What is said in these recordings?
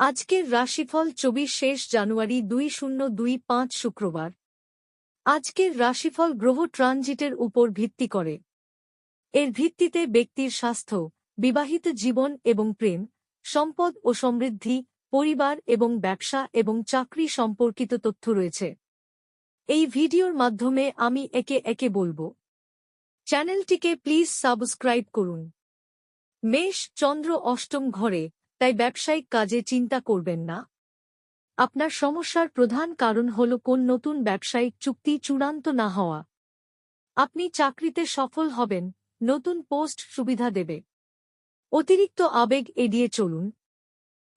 আজকের রাশিফল চব্বিশ শেষ জানুয়ারি দুই শূন্য দুই পাঁচ শুক্রবার। আজকের রাশিফল গ্রহ ট্রানজিটের উপর ভিত্তি করে। এর ভিত্তিতে ব্যক্তির স্বাস্থ্য, বিবাহিত জীবন এবং প্রেম, সম্পদ ও সমৃদ্ধি, পরিবার এবং ব্যবসা এবং চাকরি সম্পর্কিত তথ্য রয়েছে। এই ভিডিওর মাধ্যমে আমি একে একে বলব। চ্যানেলটিকে প্লিজ সাবস্ক্রাইব করুন। মেষ চন্দ্র অষ্টম ঘরে তাই ব্যবসায়িক কাজে চিন্তা করবেন না। আপনার সমস্যার প্রধান কারণ হল কোন নতুন ব্যবসায়িক চুক্তি চূড়ান্ত না হওয়া। আপনি চাকরিতে সফল হবেন, নতুন পোস্ট সুবিধা দেবে। অতিরিক্ত আবেগ এড়িয়ে চলুন।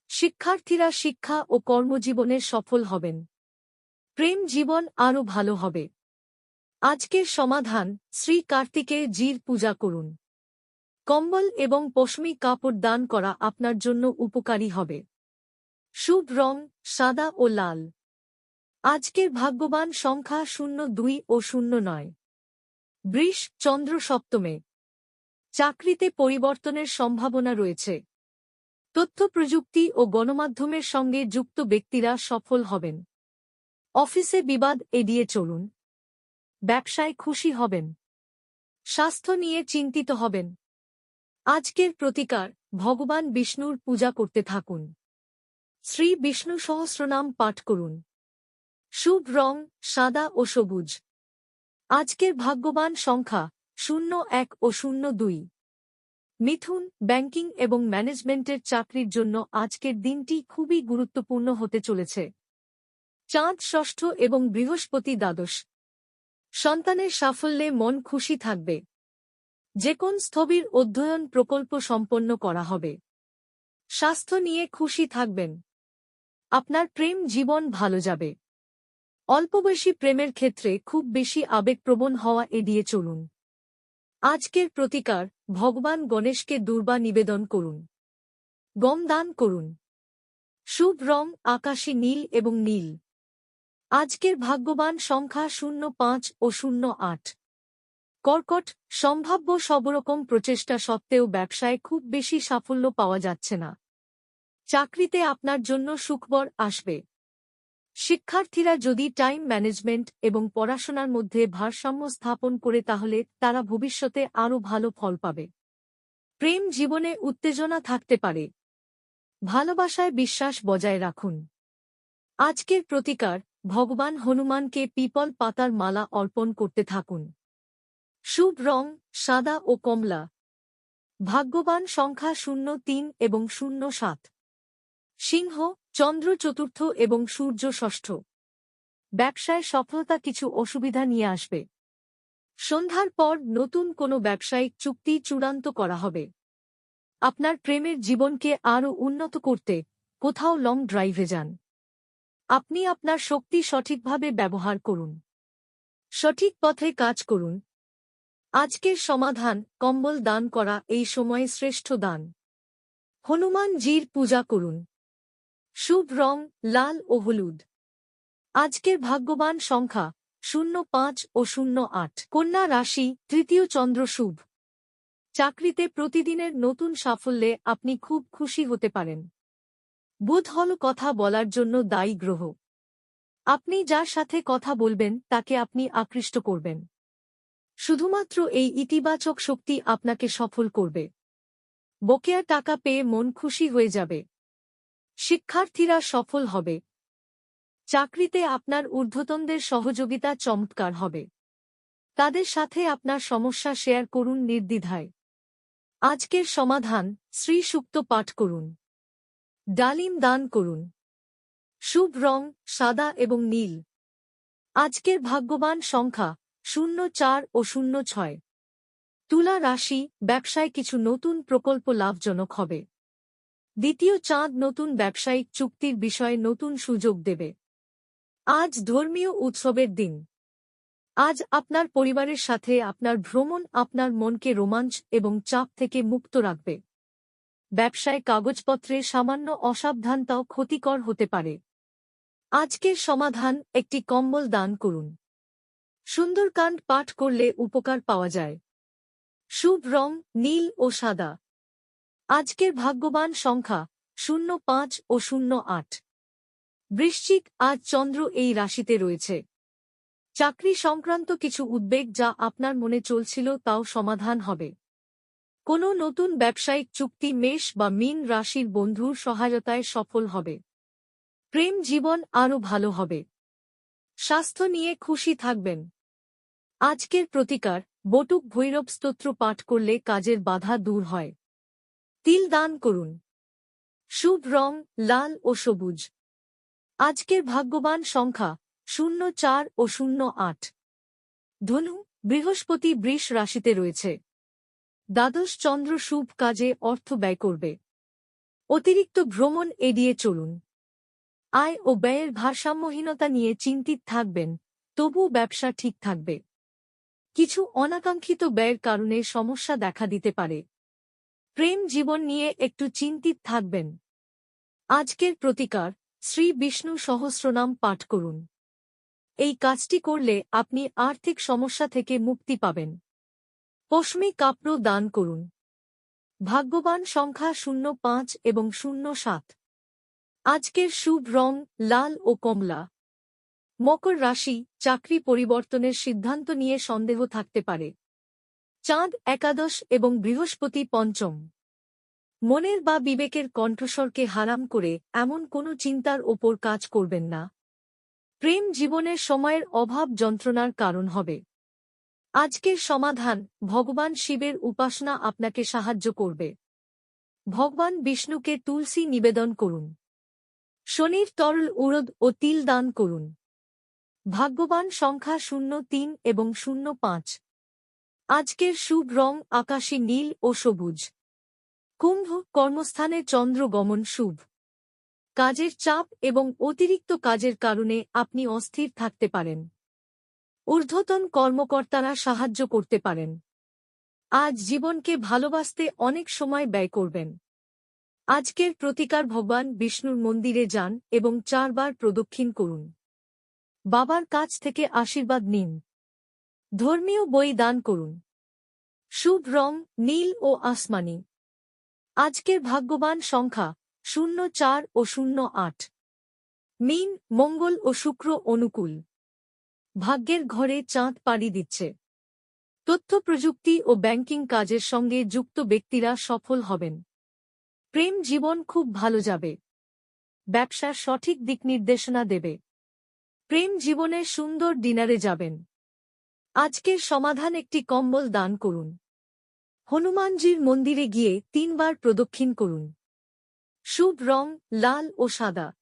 শিক্ষার্থীরা শিক্ষা ও কর্মজীবনে সফল হবেন। প্রেম জীবন আরও ভালো হবে। আজকের সমাধান, শ্রী কার্তিকের জির পূজা করুন। কম্বল এবং পশমি কাপড় দান করা আপনার জন্য উপকারী হবে। শুভ রং, সাদা ও লাল। আজকের ভাগ্যবান সংখ্যা শূন্য দুই ও শূন্য নয়। বৃষ চন্দ্র সপ্তমে। চাকরিতে পরিবর্তনের সম্ভাবনা রয়েছে। তথ্য প্রযুক্তি ও গণমাধ্যমের সঙ্গে যুক্ত ব্যক্তিরা সফল হবেন। অফিসে বিবাদ এড়িয়ে চলুন। ব্যবসায় খুশি হবেন। স্বাস্থ্য নিয়ে চিন্তিত হবেন। আজকের প্রতিকার, ভগবান বিষ্ণুর পূজা করতে থাকুন। শ্রী বিষ্ণু সহস্রনাম পাঠ করুন। শুভ রং, সাদা ও সবুজ। আজকের ভাগ্যবান সংখ্যা, শূন্য এক ও শূন্য দুই। মিথুন, ব্যাংকিং এবং ম্যানেজমেন্টের চাকরির জন্য আজকের দিনটি খুবই গুরুত্বপূর্ণ হতে চলেছে। চাঁদ ষষ্ঠ এবং বৃহস্পতি দ্বাদশ। সন্তানের সাফল্যে মন খুশি থাকবে। যে কোন স্থবির অধ্যয়ন প্রকল্প সম্পন্ন করা হবে। স্বাস্থ্য নিয়ে খুশি থাকবেন। আপনার প্রেম জীবন ভালো যাবে। অল্পবয়সী প্রেমের ক্ষেত্রে খুব বেশি আবেগপ্রবণ হওয়া এড়িয়ে চলুন। আজকের প্রতিকার, ভগবান গণেশকে দুর্বা নিবেদন করুন। গম দান করুন। শুভ রং, আকাশী নীল এবং নীল। আজকের ভাগ্যবান সংখ্যা শূন্য পাঁচ ও শূন্য আট। কর্কট, সম্ভাব্য সবরকম প্রচেষ্টা সত্ত্বেও ব্যবসায় খুব বেশি সাফল্য পাওয়া যাচ্ছে না। চাকরিতে আপনার জন্য সুখবর আসবে। শিক্ষার্থীরা যদি টাইম ম্যানেজমেন্ট এবং পড়াশোনার মধ্যে ভারসাম্য স্থাপন করে তাহলে তারা ভবিষ্যতে আরও ভালো ফল পাবে। প্রেম জীবনে উত্তেজনা থাকতে পারে। ভালোবাসায় বিশ্বাস বজায় রাখুন। আজকের প্রতিকার, ভগবান হনুমানকে পিপল পাতার মালা অর্পণ করতে থাকুন। শুভ রং, সাদা ও কমলা। ভাগ্যবান সংখ্যা শূন্য তিন এবং শূন্য সাত। সিংহ, চন্দ্র চতুর্থ এবং সূর্য ষষ্ঠ। ব্যবসায় সফলতা কিছু অসুবিধা নিয়ে আসবে। সন্ধ্যার পর নতুন কোনো ব্যবসায়িক চুক্তি চূড়ান্ত করা হবে। আপনার প্রেমের জীবনকে আরও উন্নত করতে কোথাও লং ড্রাইভে যান। আপনি আপনার শক্তি সঠিকভাবে ব্যবহার করুন। সঠিক পথে কাজ করুন। আজকের সমাধান, কম্বল দান করা, এই সময়ে শ্রেষ্ঠ দান। হনুমান জির পূজা করুন। শুভ রং, লাল ও হলুদ। আজকের ভাগ্যবান সংখ্যা, শূন্য পাঁচ ও শূন্য আট। কন্যা রাশি, তৃতীয় চন্দ্র শুভ। চাকরিতে প্রতিদিনের নতুন সাফল্যে আপনি খুব খুশি হতে পারেন। বুধ হল কথা বলার জন্য দায়ী গ্রহ। আপনি যার সাথে কথা বলবেন, তাকে আপনি আকৃষ্ট করবেন। শুধুমাত্র এই ইতিবাচক শক্তি আপনাকে সফল করবে। বকেয়া টাকা পেয়ে মন খুশি হয়ে যাবে। শিক্ষার্থীরা সফল হবে। চাকরিতে আপনার ঊর্ধ্বতনদের সহযোগিতা চমৎকার হবে। তাদের সাথে আপনার সমস্যা শেয়ার করুন নির্দ্বিধায়। আজকের সমাধান শ্রী সুক্ত পাঠ করুন। ডালিম দান করুন। শুভ রং, সাদা এবং নীল। আজকের ভাগ্যবান সংখ্যা শূন্য চার ও শূন্য ছয়। তুলা রাশি, ব্যবসায় কিছু নতুন প্রকল্প লাভজনক হবে। দ্বিতীয় চাঁদ নতুন ব্যবসায়িক চুক্তির বিষয়ে নতুন সুযোগ দেবে। আজ ধর্মীয় উৎসবের দিন। আজ আপনার পরিবারের সাথে আপনার ভ্রমণ আপনার মনকে রোমাঞ্চ এবং চাপ থেকে মুক্ত রাখবে। ব্যবসায় কাগজপত্রে সামান্য অসাবধানতাও ক্ষতিকর হতে পারে। আজকের সমাধান একটি কম্বল দান করুন। সুন্দরকাণ্ড পাঠ করলে উপকার পাওয়া যায়। শুভ রং, নীল ও সাদা। আজকের ভাগ্যবান সংখ্যা শূন্য পাঁচ ও শূন্য আট। বৃশ্চিক আজ চন্দ্র এই রাশিতে রয়েছে। চাকরি সংক্রান্ত কিছু উদ্বেগ যা আপনার মনে চলছিল তাও সমাধান হবে। কোনো নতুন ব্যবসায়িক চুক্তি মেষ বা মিন রাশির বন্ধুর সহায়তায় সফল হবে। প্রেম জীবন আরও ভালো হবে। স্বাস্থ্য নিয়ে খুশি থাকবেন। আজকের প্রতিকার, বটুক ভৈরব স্তোত্র পাঠ করলে কাজের বাধা দূর হয়। তিল দান করুন। শুভ রং, লাল ও সবুজ। আজকের ভাগ্যবান সংখ্যা, শূন্য চার ও শূন্য আট। ধনু, বৃহস্পতি বৃষ রাশিতে রয়েছে। দ্বাদশ চন্দ্র শুভ কাজে অর্থ ব্যয় করবে। অতিরিক্ত ভ্রমণ এড়িয়ে চলুন। আয় ও ব্যয়ের ভারসাম্যহীনতা নিয়ে চিন্তিত থাকবেন তবু ব্যবসা ঠিক থাকবে। কিছু অনাকাঙ্ক্ষিত ব্যয়ের কারণে সমস্যা দেখা দিতে পারে। প্রেম জীবন নিয়ে একটু চিন্তিত থাকবেন। আজকের প্রতিকার, শ্রী বিষ্ণু সহস্রনাম পাঠ করুন। এই কাজটি করলে আপনি আর্থিক সমস্যা থেকে মুক্তি পাবেন। পশমি কাপড় দান করুন। ভাগ্যবান সংখ্যা শূন্য পাঁচ এবং শূন্য সাত। আজকের শুভ রং লাল ও কমলা। মকর রাশি চাকরি পরিবর্তনের সিদ্ধান্ত নিয়ে সন্দেহ থাকতে পারে। চাঁদ একাদশ এবং বৃহস্পতি পঞ্চম। মনের বা বিবেকের কণ্ঠস্বরকে হারাম করে এমন কোনো চিন্তার ওপর কাজ করবেন না। প্রেম জীবনের সময়ের অভাব যন্ত্রণার কারণ হবে। আজকের সমাধান ভগবান শিবের উপাসনা আপনাকে সাহায্য করবে। ভগবান বিষ্ণুকে তুলসী নিবেদন করুন। শনির তরল উড়দ ও তিল দান করুন। ভাগ্যবান সংখ্যা শূন্য তিন এবং শূন্য পাঁচ। আজকের শুভ রং আকাশী নীল ও সবুজ। কুম্ভ কর্মস্থানে চন্দ্র গমন শুভ। কাজের চাপ এবং অতিরিক্ত কাজের কারণে আপনি অস্থির থাকতে পারেন। ঊর্ধ্বতন কর্মকর্তারা সাহায্য করতে পারেন। আজ জীবনকে ভালোবাসতে অনেক সময় ব্যয় করবেন। আজকের প্রতিকার ভগবান বিষ্ণুর মন্দিরে যান এবং চারবার প্রদক্ষিণ করুন। বাবার কাছ থেকে আশীর্বাদ নিন। ধর্মীয় বই দান করুন। শুভ রং, নীল ও আসমানি। আজকের ভাগ্যবান সংখ্যা শূন্য চার ও শূন্য আট। মিন, মঙ্গল ও শুক্র অনুকূল। ভাগ্যের ঘরে চাঁদ পাড়ি দিচ্ছে। তথ্য প্রযুক্তি ও ব্যাংকিং কাজের সঙ্গে যুক্ত ব্যক্তিরা সফল হবেন। প্রেম জীবন খুব ভালো যাবে। ব্যবসার সঠিক দিক নির্দেশনা দেবে। প্রেম জীবনে সুন্দর ডিনারে যাবেন। আজকের সমাধান একটি কম্বল দান করুন। হনুমানজির মন্দিরে গিয়ে তিনবার প্রদক্ষিণ করুন। শুভ রং, লাল ও সাদা।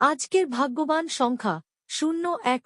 আজকের ভাগ্যবান সংখ্যা, শূন্য এক